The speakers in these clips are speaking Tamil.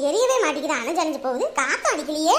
எரியவே மாட்டேங்குது அணைஞ்சு அணைஞ்சு போகுது. காத்து அடிக்கலையே.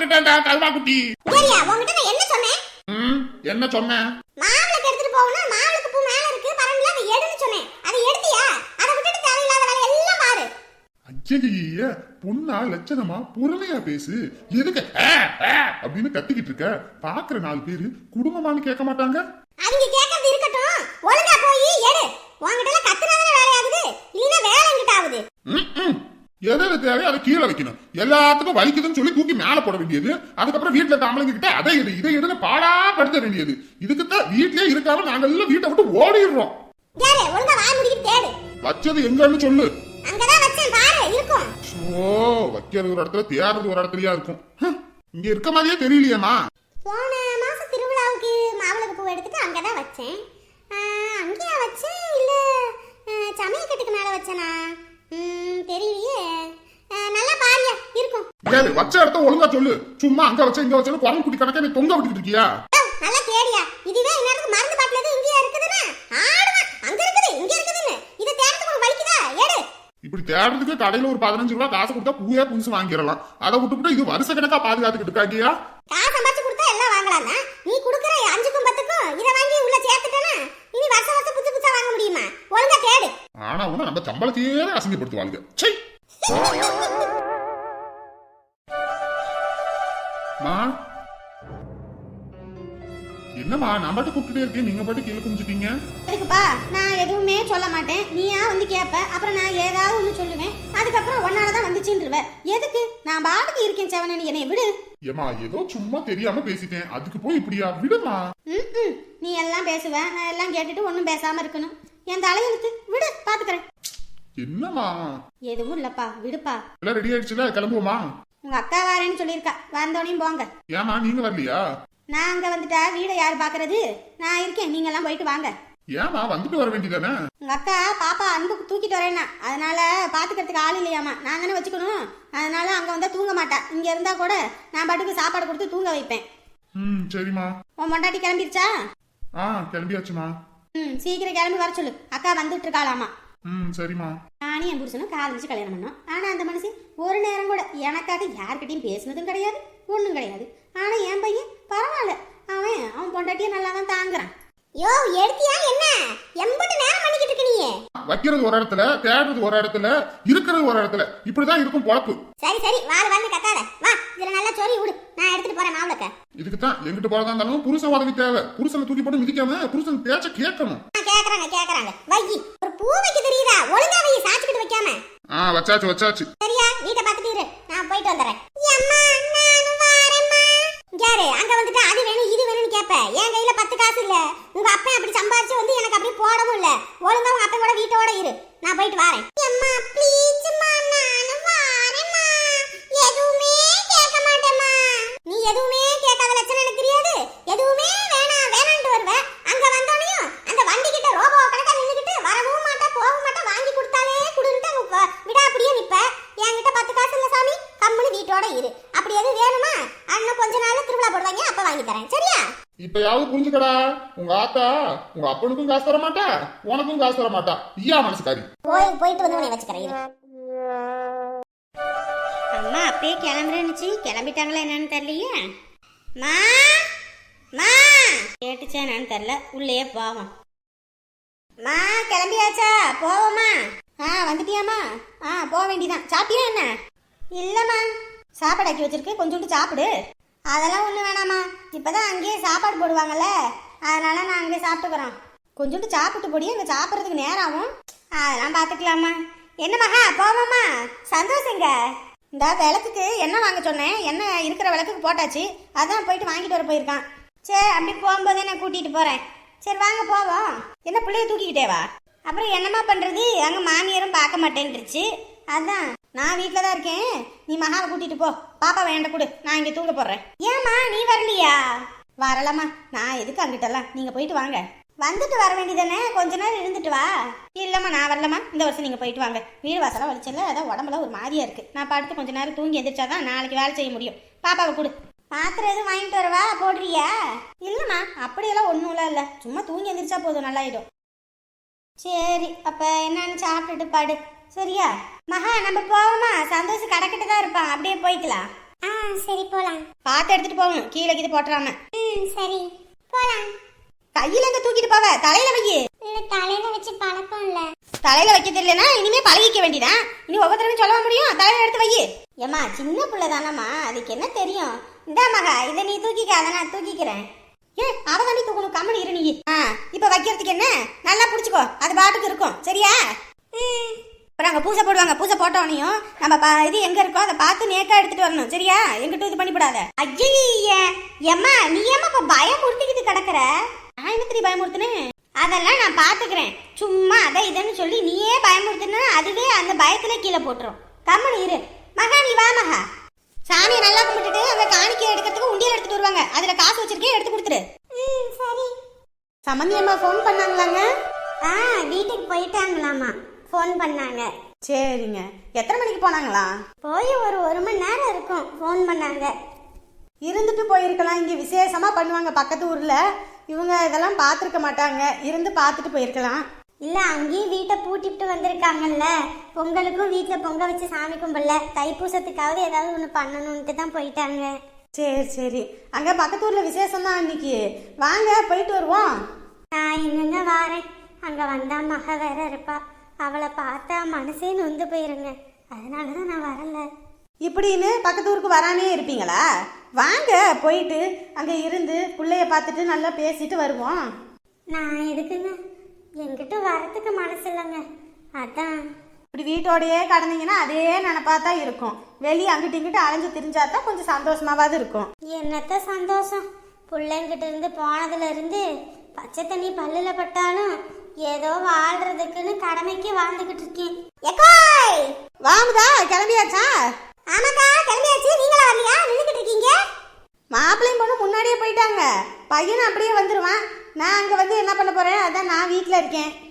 அசிங்கப்பட்டுட்டேன்டா கல்வா குட்டி ஏரியா, உன்கிட்ட நான் என்ன சொன்னேன்? ம் என்ன சொன்னேன்? மாவிளக்கு எடுத்துட்டு போகணும் மாவிளக்கு பூ மேல இருக்கு பரவாயில்ல அதை எடுன்னு சொன்னேன். அதை எடுத்தியா? அதை விட்டுட்டு தேவையில்லாத வேலை எல்லாம் பாரு. ஐய பொண்ணா லட்சணமா பொறுமையா பேசு. எதுக்கு அப்படின்னு கத்திக்கிட்டு இருக்க. பாக்குற நாலு பேரு குடும்பமான்னு கேட்க மாட்டாங்க? அவங்க கேட்கறது இருக்கட்டும். ஒழுங்கா போய் எடு. உன்கிட்ட கத்துனாதானே வேலையாகுது இல்லைன்னா வேலை எங்கிட்ட ஆகுது. எதை எது தேவையோ அதை கீழே வைக்கணும். எல்லாத்துக்கும் வலிக்குதுன்னு சொல்லி தூக்கி மேல போட வேண்டியது. அதுக்கப்புறம் வீட்டுல தாமலைங்க கிட்ட அதை எடு இதை எடுன்னு பாடா படுத்த வேண்டியது. இதுக்குத்தான் வீட்லயே இருக்காம நாங்க எல்லாம் வீட்டை விட்டு ஓடிடுறோம். வச்சது எங்கன்னு சொல்லு. ஓ வைக்கிறது ஒரு இடத்துல தேடுறது ஒரு இடத்துலயா இருக்கும். இங்க இருக்க மாதிரியே தெரியலையேம்மா. போன மாசம் திருவிழாவுக்கு மாவிளக்கு பூ எடுத்துட்டு அங்கதான் வச்சேன். அங்கேயா வச்சேன் இல்ல சமயக்கட்டுக்கு மேல வச்சேனா? தெரியலையே. நல்லா பாரியா இருக்கும். ஏது வச்ச இடத்த ஒழுங்கா சொல்லு. சும்மா அங்க வச்ச இங்க வச்ச குரங்கு குட்டி கணக்கா நீ தொங்க விட்டுட்டு இருக்கியா? நல்லா கேடியா இதுவே இன்னத்துக்கு மருந்து பாட்டில் எதுவும் இங்கேயா இருக்குதுன்னு? அங்க இருக்குது இங்க இருக்குதுன்னு. இதை தேடுறதுக்கு உனக்கு வலிக்குதா எடு. இப்படி தேடுறதுக்கு கடையில ஒரு பதினஞ்சு ரூபா காசு கொடுத்தா பூவே புதுசு வாங்கிடலாம். அதை விட்டுவிட்டு இது வருஷ கணக்கா பாதுகாத்துக்கிட்டு இருக்காட்டியா காசு சம்பாரிச்சு கொடுத்தா எல்லாம் வாங்கலாம்னா நீ கொடுக்குற அஞ்சுக்கும் பத்துக்கும் இதை வாங்கி உள்ள சேர்த்துட்டேன்னா இனி வருஷம் வருஷம் புதுசு புதுசா வாங்க முடியுமா? ஒழுங்கா தேடு. ஆனா உன நம்ம சம்பளத்தையே அசிங்கப்படுத்துவாங்க சை மா? என்னம்மா நான் பாட்டு கூப்பிட்டுட்டே இருக்கேன். நீங்க பாட்டு கீழே குமிச்சிட்டீங்க எதுக்குப்பா நான் எதுவுமே சொல்ல மாட்டேன். நீயா வந்து கேட்ப அப்புறம் நான் ஏதாவது ஒன்று சொல்லுவேன். அதுக்கப்புறம் ஒன்னால தான் வந்துச்சுன்றுவ. எதுக்கு? நான் பாட்டுக்கு இருக்கேன் செவனே என்னை விடு. ஏமா ஏதோ சும்மா தெரியாம பேசிட்டேன். அதுக்கு போய் இப்படியா? விடுமா. நீ எல்லாம் பேசுவ. நான் எல்லாம் கேட்டுட்டு ஒன்றும் பேசாம இருக்கணும். என் தலையெழுத்து விடு பாத்துக்கிறேன். என்னம்மா? எதுவும் இல்லப்பா விடுப்பா. எல்லாம் ரெடி ஆயிடுச்சுல கிளம்புவோமா? உங்க அக்கா வாரேன்னு சொல்லியிருக்கா. வந்தோடனையும் போங்க. ஏமா நீங்க வரலையா? நான் அங்க வந்துட்டா வீடை யார் பாக்குறது? நான் இருக்கேன் நீங்க எல்லாம் போயிட்டு வாங்க. ஏமா வந்துட்டு வர வேண்டியதானே? உங்க அக்கா பாப்பா அன்புக்கு தூக்கிட்டு வரேன்னா அதனால பாத்துக்கிறதுக்கு ஆள் இல்லையாமா நான் தானே வச்சுக்கணும். அதனால அங்க வந்தா தூங்க மாட்டா. இங்க இருந்தா கூட நான் பாட்டுக்கு சாப்பாடு கொடுத்து தூங்க வைப்பேன். ம் சரிம்மா. உன் பொண்டாட்டி கிளம்பிருச்சா? ஆ கிளம்பியாச்சுமா ம் சீக்கிரம் கிளம்பி வர சொல்லு. அக்கா வந்துட்டு இருக்காளாமா ம் சரிம்மா. நானும் என் புருஷனும் காதலிச்சு கல்யாணம் பண்ணோம். ஆனா அந்த மனுஷன் ஒரு நேரம் கூட எனக்காக யார்கிட்டயும் பேசினதும் கிடையாது ஒண்ணும் கிடையாது. ஆனா என் பையன் பரவாயில்ல. அவன் அவன் பொண்டாட்டிய நல்லா தான் தாங்குறான். யோ எடுத்தியா என்ன? எம்பட்டு நேரம் பண்ணிக்கிட்டு இருக்க நீ வைக்கிறது ஒரு இடத்துல தேடுறது ஒரு இடத்துல இருக்கிறது ஒரு இடத்துல. இப்படிதான் இருக்கும் பொழப்பு. சரி சரி வாரு வந்து கத்தாத. வா இதுல நல்லா சொல்லி விடு நான் எடுத்துட்டு போறேன் மாவுளக்க இதுக்கு தான் எங்கிட்ட போறதா இருந்தாலும் புருஷன் உதவி தேவை. புருஷனை தூக்கி போட்டு மிதிக்காம புருஷன் பேச்ச கேட்கணும். கேக்குறாங்க கேக்குறாங்க. வை ஒரு பூ வைக்க தெரியுதா? ஒழுங்கா சாச்சிக்கிட்டு வைக்காம. ஆ வச்சாச்சு வச்சாச்சு. சரியா? வீட்டை பார்த்துட்டு இரு. நான் போயிட்டு வந்துடுறேன். அம்மா நானும் வாரேம்மா. யாரு? அங்க வந்துட்டு அது வேணும் இது வேணும்னு கேப்ப. என் கையில பத்து காசு இல்ல. உங்க அப்பா அப்படி சம்பாரிச்சு வந்து எனக்கு அப்படி போடவும் இல்ல. ஒழுங்கா உங்க அப்பா கூட வீட்டோட இரு. நான் போயிட்டு வரேன். அம்மா ப்ளீஸ்மா நானும் வாரேம்மா எதுவுமே கேட்க மாட்டேம்மா நீ எதுவுமே கேட்காத லட்சணம் எனக்கு தெரியாது எதுவுமே வேணாம் வேணான்ட்டு வருவ அங்க வந்தோனையும் அந்த வண்டி கிட்ட ரோபோ கணக்கா நின்னுக்கிட்டு வரவும் மாட்டா போகவும் மாட்டா வாங்கி கொடுத்தாலே குடுன்ட்டு அங்க வ- விடா அப்படியே நிப்ப என்கிட்ட பத்து காசு இல்ல சாமி வீட்டோட இரு. அப்படி எதுவும் வேணுமா? அண்ணன் கொஞ்ச நாள் திருவிழா போடுவாங்க அப்ப வாங்கி தரேன். சரியா? இப்பயாவது புரிஞ்சுக்கடா. உங்க ஆத்தா உங்க அப்பனுக்கும் காசு தர மாட்டா உனக்கும் காசு தர மாட்டா ஐயா மனசுக்காரி. போய் போயிட்டு வந்து உன்னை வச்சுக்கிறேன். அம்மா அப்படியே கிளம்புறேன்னுச்சு. கிளம்பிட்டாங்களா என்னன்னு தெரியலையே. மா மா. கேட்டுச்சா என்னன்னு தெரியல. உள்ளேயே போவோம். மா கிளம்பியாச்சா? போவோமா? ஆ வந்துட்டியாம்மா? ஆ போக வேண்டியதான் சாப்பிட்டியா என்ன? இல்லைம்மா சாப்பாடு ஆக்கி வச்சிருக்கு கொஞ்சோண்டு சாப்பிடு. அதெல்லாம் ஒன்றும் வேணாம்மா. இப்போதான் அங்கேயே சாப்பாடு போடுவாங்கல்ல. அதனால நான் அங்கேயே சாப்பிட்டுக்கிறோம். கொஞ்சோண்டு சாப்பிட்டு போடி அங்கே சாப்பிட்றதுக்கு நேரம் ஆகும் அதெல்லாம் பார்த்துக்கலாம்மா என்ன மகா போவோம்மா. சந்தோஷங்க இந்த விளக்குக்கு என்ன வாங்க சொன்னேன். என்ன இருக்கிற விளக்குக்கு போட்டாச்சு. அதான் போயிட்டு வாங்கிட்டு வர போயிருக்கான். சரி அப்படி போகும்போதே நான் கூட்டிகிட்டு போகிறேன் சரி வாங்க போவோம். என்ன பிள்ளைய தூக்கிக்கிட்டே வா. அப்புறம் என்னம்மா பண்றது? அங்கே மாமியாரும் பார்க்க மாட்டேன்ருச்சு அதான். நான் வீட்டில் தான் இருக்கேன். நீ மகாவை கூட்டிட்டு போ. பாப்பா வேண்ட கொடு. நான் இங்கே தூங்க போடுறேன் ஏம்மா நீ வரலையா? வரலம்மா. நான் எதுக்கு அங்கிட்டலாம்? நீங்கள் போயிட்டு வாங்க. வந்துட்டு வர வேண்டியதானே கொஞ்ச நேரம் இருந்துட்டு வா. இல்லைம்மா நான் வரலம்மா. இந்த வருஷம் நீங்கள் போயிட்டு வாங்க. வீடு வாசலாம் வலிச்சல அதான் உடம்புல ஒரு மாதிரியா இருக்கு. நான் படுத்து கொஞ்ச நேரம் தூங்கி எந்திரிச்சாதான் நாளைக்கு வேலை செய்ய முடியும். பாப்பாவை கொடு. மாத்திரை எதுவும் வாங்கிட்டு வரவா போடுறியா? இல்லைம்மா அப்படியெல்லாம் ஒன்றும்லாம் இல்லை. சும்மா தூங்கி எந்திரிச்சா போதும். நல்லாயிடும். சரி அப்போ என்னன்னு சாப்பிட்டுட்டு பாடு. சரியா? மகா நம்ம போவோமா? சந்தோஷம் கடக்கிட்டு தான் இருப்பான். அப்படியே போய்க்கலாம். ஆ சரி போலாம். பார்த்து எடுத்துட்டு போகணும். கீழே கீது போட்டுறாம. ம் சரி. போலாம். கையில எங்க தூக்கிட்டு போவ? தலையில வை இல்ல தலையில வச்சு பழக்கம் இல்ல. தலையில வைக்க தெரியலனா இனிமே பழகிக்க வேண்டியதான் இனி ஒவ்வொருத்தரும் சொல்ல முடியும். தலையில எடுத்து வை ஏமா சின்ன பிள்ளை தானம்மா. அதுக்கு என்ன தெரியும்? இந்தா மகா இதை நீ தூக்கிக்க. அதை நான் தூக்கிக்கிறேன். ஏ அவ தாண்டி தூக்கணும். கம்மனு இரு நீ. ஆ இப்ப வைக்கிறதுக்கு என்ன? நல்லா புடிச்சுக்கோ. அது பாட்டுக்கு இருக்கும். சரியா? ம். அப்புறம் அங்க பூஜை போடுவாங்க பூஜை போட்டவனையும் நம்ம பா- இது எங்க இருக்கோ அதை பார்த்து நேக்கா எடுத்துட்டு வரணும். சரியா? எங்கிட்ட இது பண்ணிவிடாத. ஐயா ஏம்மா நீ ஏமா இப்ப பயமுறுத்திக்கிட்டு கிடக்குற? நான் என்னத்திரி பயமுறுத்துனேன் அதெல்லாம் நான் பாத்துக்கிறேன் சும்மா அதை இதுன்னு சொல்லி நீயே பயமுறுத்தினா அதுவே அந்த பயத்துல கீழே போட்டுரும். கம்மனு இரு. மகா நீ வா மகா. சாமியை நல்லா கும்பிட்டுட்டு அங்க காணிக்கை எடுக்கிறதுக்கு உண்டியல் எடுத்துட்டு வருவாங்க. அதுல காசு வச்சிருக்கேன் எடுத்து கொடுத்துரு. சரி. சம்மந்தி அம்மா ஃபோன் பண்ணாங்களாங்க? ஆ வீட்டுக்கு போயிட்டாங்களாமா. ஃபோன் பண்ணாங்க. சரிங்க. எத்தனை மணிக்கு போனாங்களா? போய் ஒரு ஒரு மணி நேரம் இருக்கும். ஃபோன் பண்ணாங்க. இருந்துட்டு போயிருக்கலாம். இங்க விசேஷமா பண்ணுவாங்க பக்கத்து ஊர்ல. இவங்க இதெல்லாம் பார்த்துருக்க மாட்டாங்க. இருந்து பார்த்துட்டு போயிருக்கலாம். இல்ல அங்கேயும் வீட்டை பூட்டிட்டு வந்திருக்காங்கல்ல. பொங்கலுக்கும் வீட்ல பொங்க வச்சு சாமி கும்பிடல. தைப்பூசத்துக்காவது ஏதாவது ஒன்று பண்ணணும்ட்டு தான் போயிட்டாங்க. சரி சரி. அங்க பக்கத்து ஊர்ல விசேஷம் தான் அன்னைக்கு. வாங்க போயிட்டு வருவோம். நான் எங்கெங்க வாரேன். அங்க வந்தா மக வேற இருப்பா. அவளை பார்த்தா மனசே நொந்து போயிருங்க. அதனால தான் நான் வரல. இப்படின்னு பக்கத்து ஊருக்கு வராமே இருப்பீங்களா? வாங்க போயிட்டு அங்க இருந்து பிள்ளைய பார்த்துட்டு நல்லா பேசிட்டு வருவோம். நான் எதுக்குங்க? என்கிட்ட வரத்துக்கு மனசு இல்லைங்க. அதான். இப்படி வீட்டோடயே கடந்தீங்கன்னா அதே நினப்பா தான் இருக்கும். வெளியே அங்கிட்டு இங்கிட்டு அலைஞ்சு திரிஞ்சாதான் கொஞ்சம் சந்தோஷமாவது இருக்கும். என்னத்த சந்தோஷம்? பிள்ளைங்கிட்ட இருந்து போனதுல இருந்து பச்சை தண்ணி பல்லுல பட்டாலும் ஏதோ வாழ்றதுக்குன்னு கடமைக்கு வாழ்ந்துகிட்டு இருக்கேன். எக்கோய் வாமுதா கிளம்பியாச்சா? ஆமாக்கா கிளம்பியாச்சு. நீங்களா வரலையா? நின்றுகிட்டு இருக்கீங்க. மாப்பிள்ளையும் பொண்ணு முன்னாடியே போயிட்டாங்க. பையனும் அப்படியே வந்துருவான். நான் அங்க வந்து என்ன பண்ண போறேன்? அதான் நான் வீட்டில் இருக்கேன்.